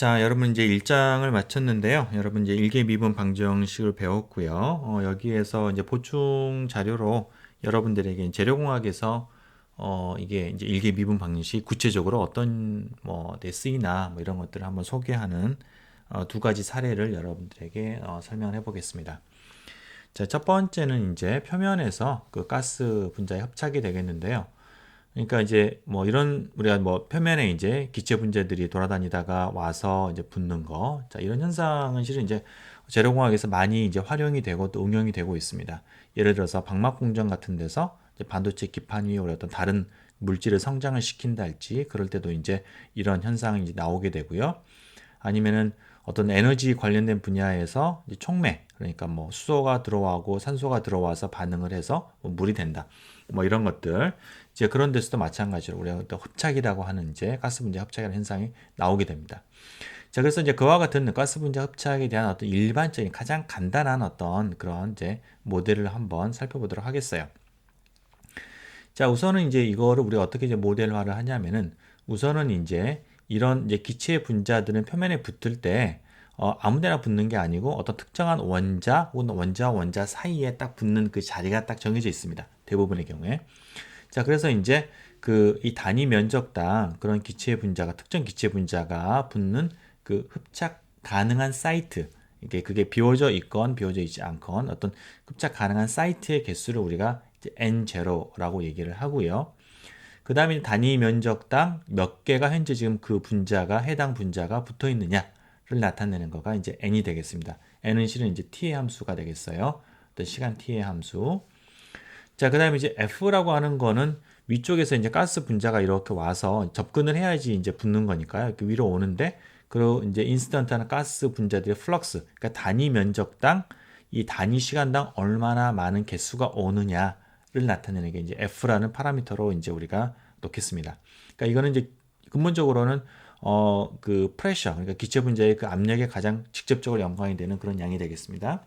자, 여러분 이제 일장을 마쳤는데요. 여러분 이제 일개 미분 방정식을 배웠고요. 어, 여기에서 이제 보충 자료로 여러분들에게 재료공학에서 어, 이게 이제 일개 미분 방정식 구체적으로 어떤 뭐 네, 쓰이나 뭐 이런 것들을 한번 소개하는 어, 두 가지 사례를 여러분들에게 어, 설명을 해 보겠습니다. 자, 첫 번째는 이제 표면에서 그 가스 분자의 협착이 되겠는데요. 그러니까 이제 뭐 이런 우리가 뭐 표면에 이제 기체 분자들이 돌아다니다가 와서 이제 붙는 거. 자, 이런 현상은 실은 이제 재료공학에서 많이 이제 활용이 되고 또 응용이 되고 있습니다. 예를 들어서 방막 공정 같은 데서 반도체 기판 위에 어떤 다른 물질을 성장을 시킨다 할지 그럴 때도 이제 이런 현상이 이제 나오게 되고요. 아니면은 어떤 에너지 관련된 분야에서 촉매 그러니까 뭐 수소가 들어와고 산소가 들어와서 반응을 해서 뭐 물이 된다. 뭐 이런 것들 이제 그런 데서도 마찬가지로 우리가 또 흡착이라고 하는 이제 가스 분자 흡착이라는 현상이 나오게 됩니다. 자, 그래서 이제 그와 같은 가스 분자 흡착에 대한 어떤 일반적인 가장 간단한 어떤 그런 이제 모델을 한번 살펴보도록 하겠어요. 자, 우선은 이제 이거를 우리가 어떻게 이제 모델화를 하냐면은 우선은 이제 이런 이제 기체 분자들은 표면에 붙을 때 어, 아무데나 붙는 게 아니고 어떤 특정한 원자 혹은 원자와 원자 사이에 딱 붙는 그 자리가 딱 정해져 있습니다. 대부분의 경우에. 자, 그래서 이제 그 이 단위 면적당 그런 기체 분자가 특정 기체 분자가 붙는 그 흡착 가능한 사이트 이게 그게 비워져 있건 비워져 있지 않건 어떤 흡착 가능한 사이트의 개수를 우리가 n0라고 얘기를 하고요. 그 다음에 단위 면적당 몇 개가 현재 지금 그 분자가 해당 분자가 붙어 있느냐를 나타내는 거가 이제 n이 되겠습니다. n은 실은 이제 t의 함수가 되겠어요. 어떤 시간 t의 함수. 자, 그 다음에 이제 F라고 하는 거는 위쪽에서 이제 가스 분자가 이렇게 와서 접근을 해야지 이제 붙는 거니까요. 이렇게 위로 오는데, 그리고 이제 인스턴트한 가스 분자들의 플럭스, 그러니까 단위 면적당 이 단위 시간당 얼마나 많은 개수가 오느냐를 나타내는 게 이제 F라는 파라미터로 이제 우리가 놓겠습니다. 그러니까 이거는 이제 근본적으로는 어, 그 프레셔, 그러니까 기체 분자의 그 압력에 가장 직접적으로 연관이 되는 그런 양이 되겠습니다.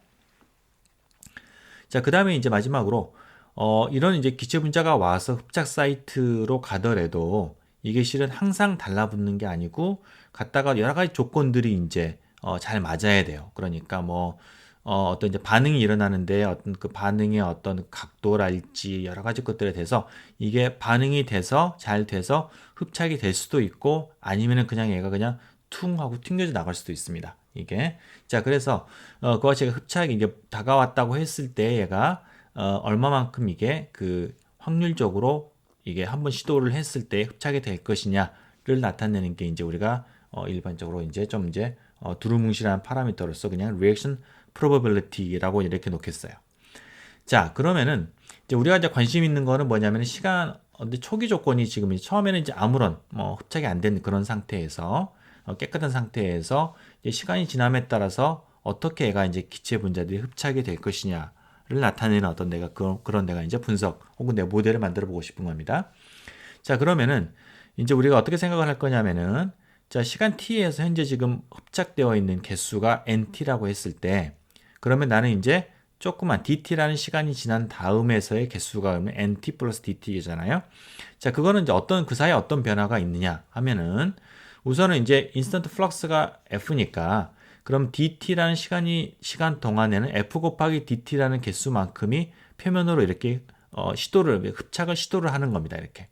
자, 그 다음에 이제 마지막으로 어, 이런 이제 기체 분자가 와서 흡착 사이트로 가더라도 이게 실은 항상 달라붙는 게 아니고 갔다가 여러 가지 조건들이 이제 어, 잘 맞아야 돼요. 그러니까 뭐 어, 어떤 이제 반응이 일어나는데 어떤 그 반응의 어떤 각도랄지 여러 가지 것들에 대해서 이게 반응이 돼서 잘 돼서 흡착이 될 수도 있고 아니면은 그냥 얘가 그냥 퉁 하고 튕겨져 나갈 수도 있습니다. 이게 자 그래서 어, 그와 제가 흡착이 이제 다가왔다고 했을 때 얘가 어, 얼마만큼 이게 그 확률적으로 이게 한번 시도를 했을 때 흡착이 될 것이냐를 나타내는 게 이제 우리가 어, 일반적으로 이제 좀 이제 어, 두루뭉실한 파라미터로서 그냥 reaction probability라고 이렇게 놓겠어요. 자, 그러면은 이제 우리가 이제 관심 있는 거는 뭐냐면 시간 근데 초기 조건이 지금 처음에는 이제 아무런 뭐 흡착이 안 된 그런 상태에서 어, 깨끗한 상태에서 시간이 지남에 따라서 어떻게 애가 이제 기체 분자들이 흡착이 될 것이냐 를 나타내는 어떤 내가 그, 그런 내가 이제 분석 혹은 내 모델을 만들어 보고 싶은 겁니다. 자, 그러면은 이제 우리가 어떻게 생각을 할 거냐면은 자, 시간 t에서 현재 지금 흡착되어 있는 개수가 nt라고 했을 때 그러면 나는 이제 조그만 dt라는 시간이 지난 다음에서의 개수가 그러면 nt 플러스 dt잖아요. 자, 그거는 이제 어떤 그 사이에 어떤 변화가 있느냐 하면은 우선은 이제 인스턴트 플럭스가 f니까 그럼 dt라는 시간이 시간 동안에는 f 곱하기 dt라는 개수만큼이 표면으로 이렇게 어, 시도를 흡착을 시도를 하는 겁니다. 이렇게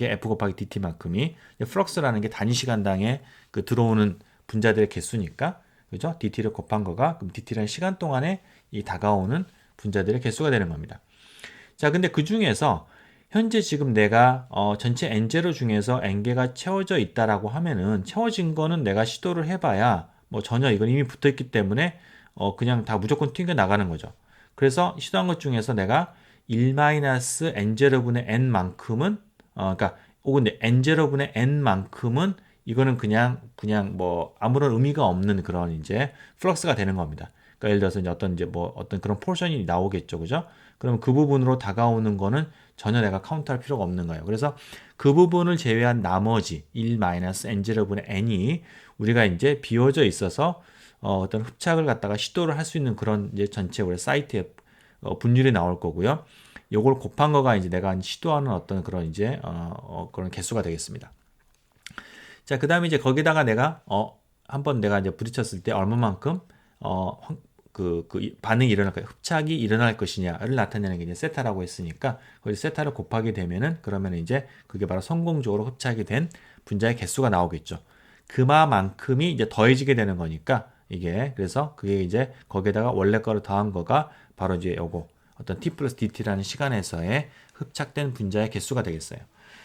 f 곱하기 dt만큼이 플럭스라는 게 단위 시간당에 그 들어오는 분자들의 개수니까 그죠? dt를 곱한 거가 그럼 dt라는 시간 동안에 이 다가오는 분자들의 개수가 되는 겁니다. 자, 근데 그 중에서 현재 지금 내가 어, 전체 n0 중에서 n개가 채워져 있다라고 하면은 채워진 거는 내가 시도를 해봐야 뭐 전혀 이건 이미 붙어 있기 때문에 어 그냥 다 무조건 튕겨 나가는 거죠. 그래서 시도한 것 중에서 내가 1-n0분의 n만큼은 어 그러니까 혹은 n0분의 n만큼은 이거는 그냥 그냥 뭐 아무런 의미가 없는 그런 이제 플럭스가 되는 겁니다. 그러니까 예를 들어서 이제 어떤 이제 뭐 어떤 그런 포션이 나오겠죠, 그죠? 그러면 그 부분으로 다가오는 거는 전혀 내가 카운트할 필요가 없는 거예요. 그래서 그 부분을 제외한 나머지 1-n0분의 n이 우리가 이제 비워져 있어서 어, 떤 흡착을 갖다가 시도를 할 수 있는 그런 이제 전체 우리 사이트에 어, 분율이 나올 거고요. 요걸 곱한 거가 이제 내가 시도하는 어떤 그런 이제 어, 어 그런 개수가 되겠습니다. 자, 그 다음에 이제 거기다가 내가 어, 한번 내가 이제 부딪혔을 때 얼마만큼 어, 황- 그, 그 이- 반응이 일어날 까 흡착이 일어날 것이냐를 나타내는 게 이제 세타라고 했으니까 거기 세타를 곱하게 되면은 그러면 이제 그게 바로 성공적으로 흡착이 된 분자의 개수가 나오겠죠. 그마만큼이 이제 더해지게 되는 거니까 이게 그래서 그게 이제 거기에다가 원래 거를 더한 거가 바로 이제 요거 어떤 t 플러스 dt라는 시간에서의 흡착된 분자의 개수가 되겠어요.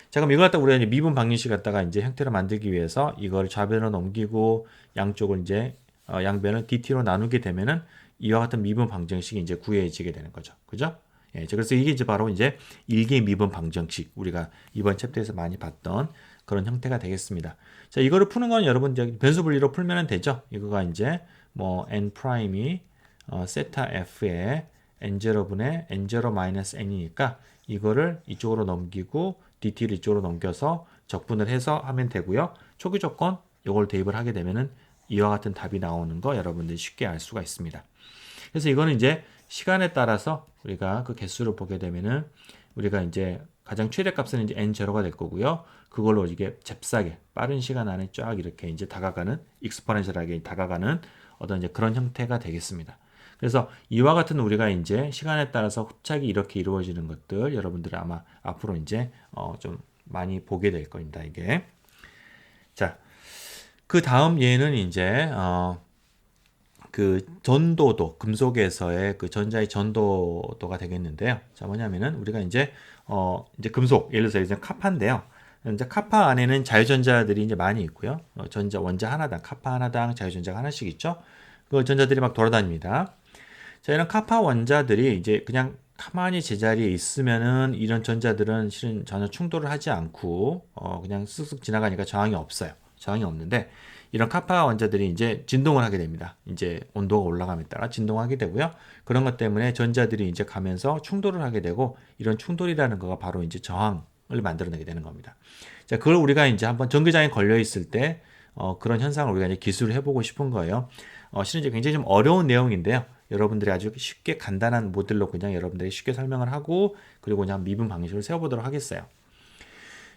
자, 그럼 이걸 갖다 우리가 이제 미분 방정식 갖다가 이제 형태를 만들기 위해서 이걸 좌변으로 넘기고 양쪽을 이제 어, 양변을 dt로 나누게 되면은 이와 같은 미분 방정식이 이제 구해지게 되는 거죠. 그죠? 예, 자, 그래서 이게 이제 바로 이제 일개 미분 방정식 우리가 이번 챕터에서 많이 봤던 그런 형태가 되겠습니다. 자, 이거를 푸는 건 여러분 변수 분리로 풀면 되죠. 이거가 이제 뭐 n 프라임이 어, 세타 f의 n0분의 n0 마이너스 n이니까 이거를 이쪽으로 넘기고 dt를 이쪽으로 넘겨서 적분을 해서 하면 되고요. 초기 조건 이걸 대입을 하게 되면은 이와 같은 답이 나오는 거 여러분들이 쉽게 알 수가 있습니다. 그래서 이거는 이제 시간에 따라서 우리가 그 개수를 보게 되면은 우리가 이제 가장 최대 값은 이제 n0가 될 거고요. 그걸로 이게 잽싸게 빠른 시간 안에 쫙 이렇게 이제 다가가는 익스포넨셜하게 다가가는 어떤 이제 그런 형태가 되겠습니다. 그래서 이와 같은 우리가 이제 시간에 따라서 흡착이 이렇게 이루어지는 것들 여러분들이 아마 앞으로 이제 어 좀 많이 보게 될 겁니다. 이게 자, 그 다음 예는 이제 어 그 전도도 금속에서의 그 전자의 전도도가 되겠는데요. 자 뭐냐면은 우리가 이제 어 이제 금속 예를 들어서 이제 카파인데요. 이제 카파 안에는 자유전자들이 이제 많이 있고요. 어, 전자 원자 하나당 카파 하나당 자유전자가 하나씩 있죠. 그 전자들이 막 돌아다닙니다. 자 이런 카파 원자들이 이제 그냥 가만히 제자리에 있으면은 이런 전자들은 실은 전혀 충돌을 하지 않고 어 그냥 쓱쓱 지나가니까 저항이 없어요. 저항이 없는데 이런 카파 원자들이 이제 진동을 하게 됩니다. 이제 온도가 올라감에 따라 진동하게 되고요. 그런 것 때문에 전자들이 이제 가면서 충돌을 하게 되고 이런 충돌이라는 거가 바로 이제 저항을 만들어내게 되는 겁니다. 자, 그걸 우리가 이제 한번 전기장에 걸려 있을 때 어, 그런 현상을 우리가 이제 기술을 해보고 싶은 거예요. 어, 실은 이제 굉장히 좀 어려운 내용인데요. 여러분들이 아주 쉽게 간단한 모델로 그냥 여러분들이 쉽게 설명을 하고 그리고 그냥 미분 방식을 세워보도록 하겠어요.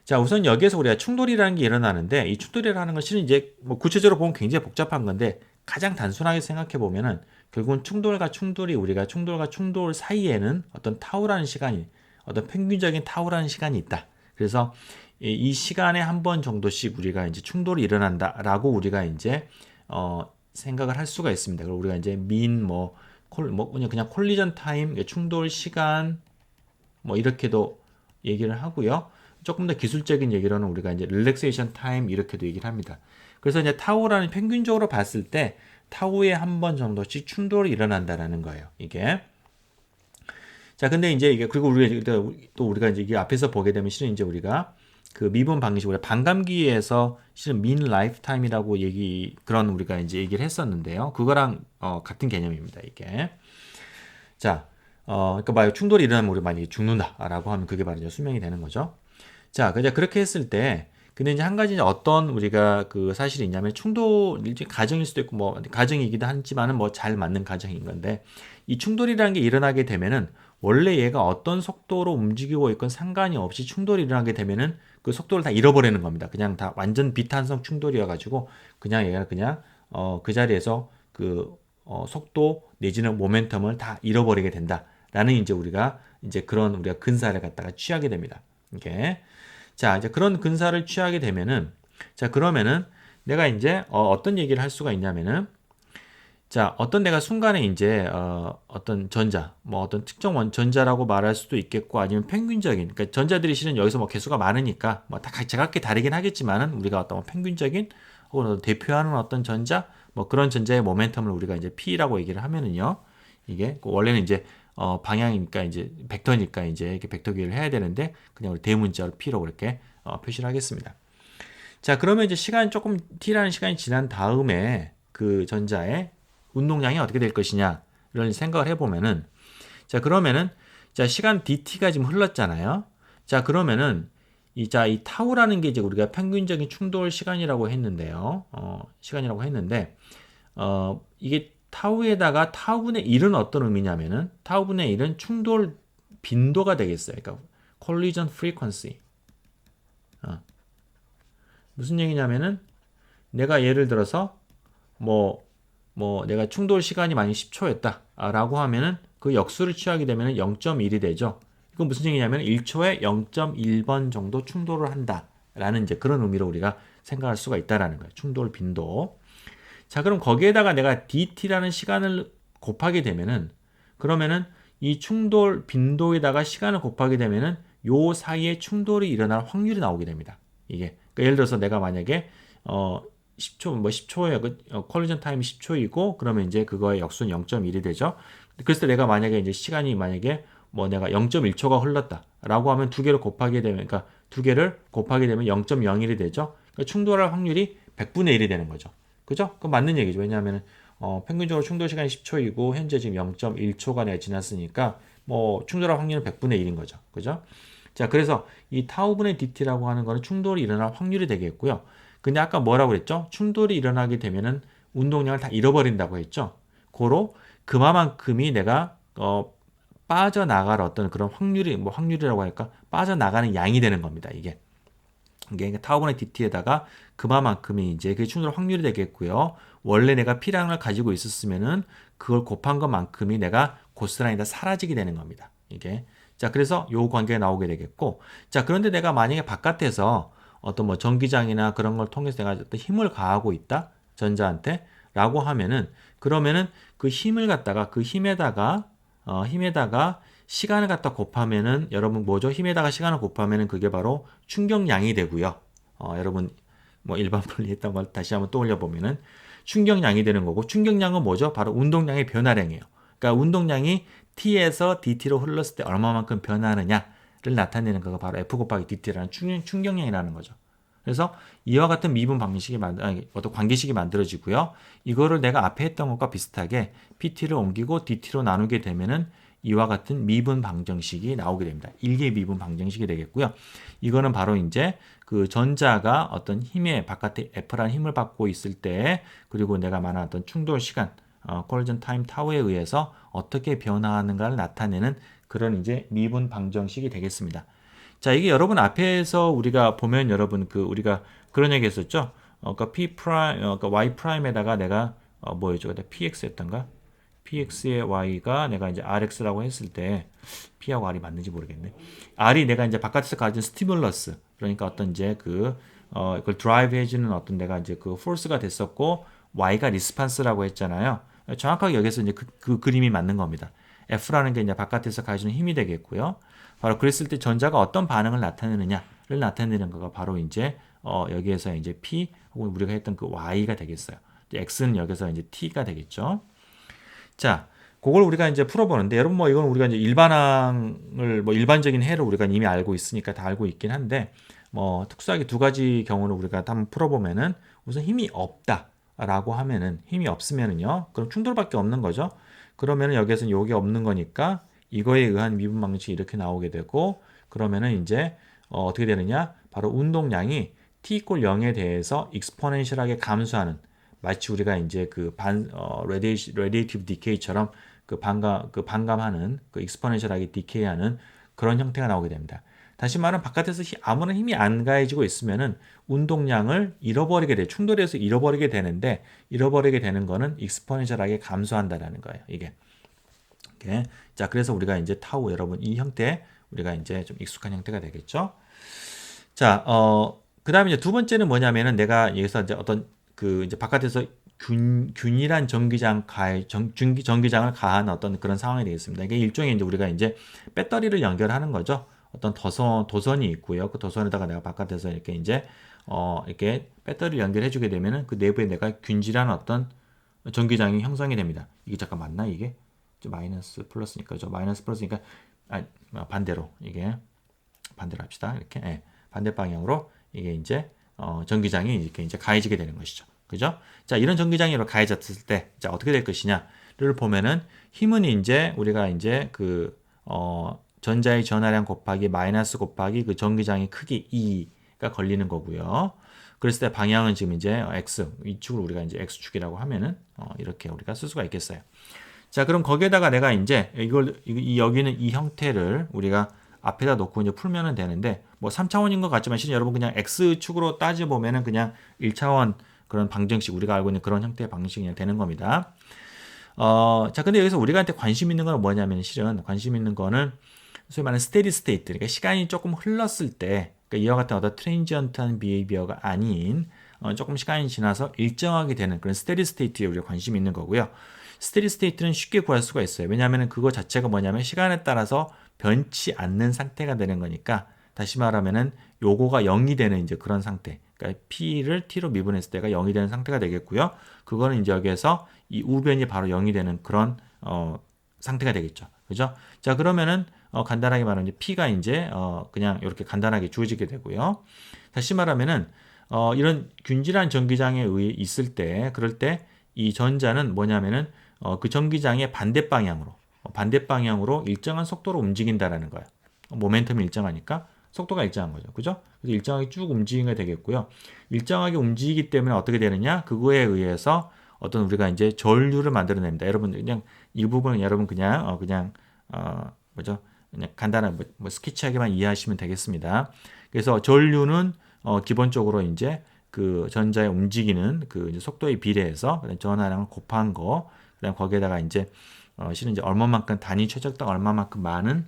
자, 우선 여기에서 우리가 충돌이라는 게 일어나는데 이 충돌이라는 건 실은 이제 뭐 구체적으로 보면 굉장히 복잡한 건데 가장 단순하게 생각해 보면은 결국은 충돌과 충돌이 우리가 충돌과 충돌 사이에는 어떤 타우라는 시간이 어떤 평균적인 타우라는 시간이 있다. 그래서 이, 이 시간에 한 번 정도씩 우리가 이제 충돌이 일어난다라고 우리가 이제 어 생각을 할 수가 있습니다. 그리고 우리가 이제 민뭐 콜뭐 그냥 그냥 콜리전 타임 충돌 시간 뭐 이렇게도 얘기를 하고요. 조금 더 기술적인 얘기로는 우리가 이제 릴렉세이션 타임 이렇게도 얘기를 합니다. 그래서 이제 타우라는 평균적으로 봤을 때 타우에 한 번 정도씩 충돌이 일어난다라는 거예요. 이게. 자, 근데 이제 이게 그리고 우리가 또 우리가 이제 이게 앞에서 보게 되면 실은 이제 우리가 그 미분 방식 우리가 반감기에서 실은 민 라이프 타임이라고 얘기 그런 우리가 이제 얘기를 했었는데요. 그거랑 어, 같은 개념입니다. 이게. 자, 어, 그러니까 말 충돌이 일어나면 우리 만약에 죽는다라고 하면 그게 바로 이제 수명이 되는 거죠. 자, 이제 그렇게 했을 때, 근데 이제 한 가지 어떤 우리가 그 사실이 있냐면 충돌, 일종 가정일 수도 있고 뭐 가정이기도 하지만은 뭐 잘 맞는 가정인 건데 이 충돌이라는 게 일어나게 되면은 원래 얘가 어떤 속도로 움직이고 있건 상관이 없이 충돌이 일어나게 되면은 그 속도를 다 잃어버리는 겁니다. 그냥 다 완전 비탄성 충돌이어 가지고 그냥 얘가 그냥 어 그 자리에서 그 어, 속도 내지는 모멘텀을 다 잃어버리게 된다라는 이제 우리가 이제 그런 우리가 근사를 갖다가 취하게 됩니다. 이게 자 이제 그런 근사를 취하게 되면은 자 그러면은 내가 이제 어, 떤 얘기를 할 수가 있냐면은 자 어떤 내가 순간에 이제 어, 어떤 전자 뭐 어떤 특정 원 전자라고 말할 수도 있겠고 아니면 평균적인 그러니까 전자들이 실은 여기서 뭐 개수가 많으니까 뭐 다 제각기 다르긴 하겠지만은 우리가 어떤 뭐 평균적인 혹은 대표하는 어떤 전자 뭐 그런 전자의 모멘텀을 우리가 이제 P라고 얘기를 하면은요. 이게 원래는 이제 어 방향이니까 이제 벡터니까 이제 이렇게 벡터 기를 해야 되는데 그냥 우리 대문자로 P라고 이렇게 어 표시를 하겠습니다. 자, 그러면 이제 시간 조금 T라는 시간이 지난 다음에 그 전자의 운동량이 어떻게 될 것이냐를 생각을 해 보면은 자, 그러면은 자, 시간 dt가 지금 흘렀잖아요. 자, 그러면은 이, 자, 이 타우라는 게 이제 우리가 평균적인 충돌 시간이라고 했는데요. 어, 시간이라고 했는데, 어, 이게 타우에다가 타우분의 1은 어떤 의미냐면은, 타우분의 1은 충돌 빈도가 되겠어요. 그러니까, collision frequency. 어. 무슨 얘기냐면은, 내가 예를 들어서, 뭐, 뭐 내가 충돌 시간이 만약 10초였다라고 하면은 그 역수를 취하게 되면은 0.1이 되죠. 이건 무슨 얘기냐면 1초에 0.1번 정도 충돌을 한다라는 이제 그런 의미로 우리가 생각할 수가 있다라는 거예요. 충돌 빈도. 자, 그럼 거기에다가 내가 dt라는 시간을 곱하게 되면은 그러면은 이 충돌 빈도에다가 시간을 곱하게 되면은 요 사이에 충돌이 일어날 확률이 나오게 됩니다. 이게 그러니까 예를 들어서 내가 만약에 어 10초 뭐 10초에 그 어, 컬리전 타임이 10초이고 그러면 이제 그거의 역수는 0.1이 되죠. 그래서 내가 만약에 이제 시간이 만약에 뭐 내가 0.1초가 흘렀다라고 하면 두 개를 곱하게 되면 그러니까 두 개를 곱하게 되면 0.01이 되죠. 그러니까 충돌할 확률이 100분의 1이 되는 거죠. 그죠? 그 맞는 얘기죠. 왜냐하면 어, 평균적으로 충돌 시간이 10초이고 현재 지금 0.1초가 내가 지났으니까 뭐 충돌할 확률은 100분의 1인 거죠. 그죠? 자, 그래서 이 타우분의 dt라고 하는 거는 충돌이 일어날 확률이 되겠고요. 근데 아까 뭐라고 그랬죠? 충돌이 일어나게 되면은 운동량을 다 잃어버린다고 했죠. 고로 그만큼이 내가 어, 빠져나갈 어떤 그런 확률이 뭐 확률이라고 할까? 빠져나가는 양이 되는 겁니다. 이게. 이게 타워분의 dt에다가 그만큼이 이제 그 충돌 확률이 되겠고요. 원래 내가 P량을 가지고 있었으면은 그걸 곱한 것만큼이 내가 고스란히 다 사라지게 되는 겁니다. 이게. 자, 그래서 요 관계가 나오게 되겠고. 자, 그런데 내가 만약에 바깥에서 어떤 뭐 전기장이나 그런 걸 통해서 내가 어떤 힘을 가하고 있다. 전자한테. 라고 하면은 그러면은 그 힘을 갖다가 그 힘에다가 어, 힘에다가 시간을 갖다 곱하면은 여러분 뭐죠? 힘에다가 시간을 곱하면은 그게 바로 충격량이 되고요. 어, 여러분 뭐 일반 분리했던 걸 다시 한번 떠올려 보면은 충격량이 되는 거고 충격량은 뭐죠? 바로 운동량의 변화량이에요. 그러니까 운동량이 t에서 dt로 흘렀을 때 얼마만큼 변화하느냐를 나타내는 거가 바로 f 곱하기 dt라는 충격, 충격량이라는 거죠. 그래서 이와 같은 미분 방식이 만들 아니, 어떤 관계식이 만들어지고요. 이거를 내가 앞에 했던 것과 비슷하게 pt를 옮기고 dt로 나누게 되면은 이와 같은 미분 방정식이 나오게 됩니다. 일개 미분 방정식이 되겠고요. 이거는 바로 이제 그 전자가 어떤 힘에 바깥에 F라는 힘을 받고 있을 때 그리고 내가 말한 충돌 시간 어, 콜전 타임 타워에 의해서 어떻게 변화하는가를 나타내는 그런 이제 미분 방정식이 되겠습니다. 자, 이게 여러분 앞에서 우리가 보면 여러분 그 우리가 그런 얘기 했었죠. 어, 그러니까 P 프라임, 어, 그러니까 Y 프라임에다가 내가 어, 뭐였죠? 그때 PX 했던가? PX의 Y가 내가 이제 RX라고 했을 때 P하고 R이 맞는지 모르겠네. R이 내가 이제 바깥에서 가진 스티뮬러스 그러니까 어떤 이제 그 어, 이걸 드라이브 해주는 어떤 내가 이제 그 포스가 됐었고 Y가 리스판스라고 했잖아요. 정확하게 여기서 이제 그, 그 그림이 맞는 겁니다. F라는 게 이제 바깥에서 가지는 힘이 되겠고요. 바로 그랬을 때 전자가 어떤 반응을 나타내느냐를 나타내는 거가 바로 이제 어, 여기에서 이제 P 혹은 우리가 했던 그 Y가 되겠어요. X는 여기서 이제 T가 되겠죠. 자, 그걸 우리가 이제 풀어보는데 여러분 뭐 이건 우리가 이제 일반항을 뭐 일반적인 해를 우리가 이미 알고 있으니까 다 알고 있긴 한데 뭐 특수하게 두 가지 경우를 우리가 한번 풀어보면은 우선 힘이 없다라고 하면은 힘이 없으면은요 그럼 충돌밖에 없는 거죠. 그러면은 여기에서는 요게 없는 거니까 이거에 의한 미분 방식이 이렇게 나오게 되고 그러면은 이제 어, 어떻게 되느냐 바로 운동량이 t 이꼴 0에 대해서 익스포넨셜하게 감소하는 마치 우리가 이제 그반 어, 레디 레디티브 디케이처럼 그 반감 그 반감하는 그 익스포넨셜하게 디케이하는 그런 형태가 나오게 됩니다. 다시 말하면 바깥에서 히, 아무런 힘이 안 가해지고 있으면은 운동량을 잃어버리게 돼 충돌해서 잃어버리게 되는데 잃어버리게 되는 거는 익스포넨셜하게 감소한다라는 거예요. 이게. 이렇게. 자, 그래서 우리가 이제 타우 여러분 이 형태 우리가 이제 좀 익숙한 형태가 되겠죠. 자, 어 그 다음에 이제 두 번째는 뭐냐면은 내가 여기서 이제 어떤 그 이제 바깥에서 균, 균일한 전기장 가해 전, 전기장을 가한 어떤 그런 상황이 되겠습니다. 이게 일종의 이제 우리가 이제 배터리를 연결하는 거죠. 어떤 도선 도선이 있고요. 그 도선에다가 내가 바깥에서 이렇게 이제 어 이렇게 배터리를 연결해 주게 되면은 그 내부에 내가 균질한 어떤 전기장이 형성이 됩니다. 이게 잠깐 맞나 이게? 마이너스 플러스니까 저 마이너스 플러스니까 아 반대로 이게 반대로 합시다. 이렇게 네. 반대 방향으로 이게 이제 어, 전기장이 이렇게 이제 가해지게 되는 것이죠. 그죠? 자, 이런 이렇게 가해졌을 때, 자, 어떻게 될 것이냐를 보면은 힘은 이제 우리가 이제 그, 어, 전자의 전하량 곱하기 마이너스 곱하기 그 전기장의 크기 2가 걸리는 거고요. 그랬을 때 방향은 지금 이제 x 이축을 우리가 이제 x축이라고 하면은 어, 이렇게 우리가 쓸 수가 있겠어요. 자, 그럼 거기에다가 내가 이제 이걸 이 여기는 이 형태를 우리가 앞에다 놓고 이제 풀면은 되는데 뭐 3차원인 것 같지만 실은 여러분 그냥 x축으로 따져 보면은 그냥 1차원 그런 방정식 우리가 알고 있는 그런 형태의 방식이 되는 겁니다. 어, 자, 근데 여기서 우리가 한테 관심 있는 건 뭐냐면 실은 관심 있는 거는 소위 말하는 스테디 스테이트, 그러니까 시간이 조금 흘렀을 때, 그러니까 이와 같은 어떤 트랜지언트한 비헤이비어가 아닌 어, 조금 시간이 지나서 일정하게 되는 그런 스테디 스테이트에 우리가 관심이 있는 거고요. 스테디 스테이트는 쉽게 구할 수가 있어요. 왜냐하면 그거 자체가 뭐냐면 시간에 따라서 변치 않는 상태가 되는 거니까 다시 말하면은 요거가 0이 되는 이제 그런 상태. 그러니까 p를 t로 미분했을 때가 0이 되는 상태가 되겠고요. 그거는 이제 여기에서 이 우변이 바로 0이 되는 그런 어 상태가 되겠죠. 그죠? 자, 그러면은 어 간단하게 말하면 이제 p가 이제 어 그냥 이렇게 간단하게 주어지게 되고요. 다시 말하면은 어 이런 균질한 전기장에 의해 있을 때 그럴 때 이 전자는 뭐냐면은 어 그 전기장의 반대 방향으로 어, 반대 방향으로 일정한 속도로 움직인다라는 거예요. 모멘텀이 일정하니까 속도가 일정한 거죠. 그죠? 그래서 일정하게 쭉 움직이게 되겠고요. 일정하게 움직이기 때문에 어떻게 되느냐? 그거에 의해서 어떤 우리가 이제 전류를 만들어냅니다. 여러분 그냥 이 부분은 여러분 그냥 어 그냥 어 뭐죠? 그냥 간단한 뭐, 뭐 스케치하게만 이해하시면 되겠습니다. 그래서 전류는 어 기본적으로 이제 그 전자의 움직이는 그 속도에 비례해서 전하량을 곱한 거, 그다음 거기에다가 이제 어 실은 이제 얼마만큼 단위 최적당 얼마만큼 많은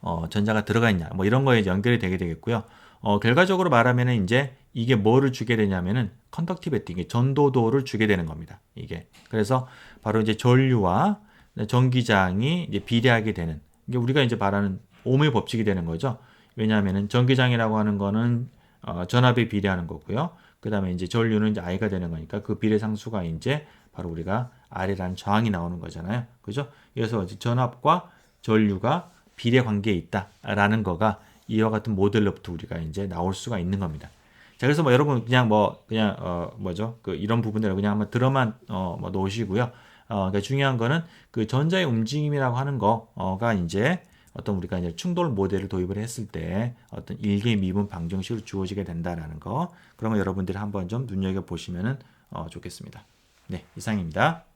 어, 전자가 들어가 있냐 뭐 이런 거에 연결이 되게 되겠고요. 어, 결과적으로 말하면은 이제 이게 뭐를 주게 되냐면은 컨덕티비티 이게 전도도를 주게 되는 겁니다. 이게 그래서 바로 이제 전류와 전기장이 이제 비례하게 되는 이게 우리가 이제 말하는 오음의 법칙이 되는 거죠. 왜냐하면은 전기장이라고 하는 거는 어, 전압에 비례하는 거고요. 그 다음에 이제 전류는 이제 I가 되는 거니까 그 비례 상수가 이제 바로 우리가 R이라는 저항이 나오는 거잖아요. 그죠? 그래서 전압과 전류가 비례 관계에 있다라는 거가 이와 같은 모델로부터 우리가 이제 나올 수가 있는 겁니다. 자, 그래서 뭐 여러분 그냥 뭐 그냥 어 뭐죠? 그 이런 부분들을 그냥 한번 들어만 어뭐 놓으시고요. 어 그러니까 중요한 거는 그 전자의 움직임이라고 하는 거가 이제 어떤 우리가 이제 충돌 모델을 도입을 했을 때 어떤 일개 미분 방정식으로 주어지게 된다라는 거거 여러분들이 한번 좀 눈여겨 보시면은 어 좋겠습니다. 네, 이상입니다.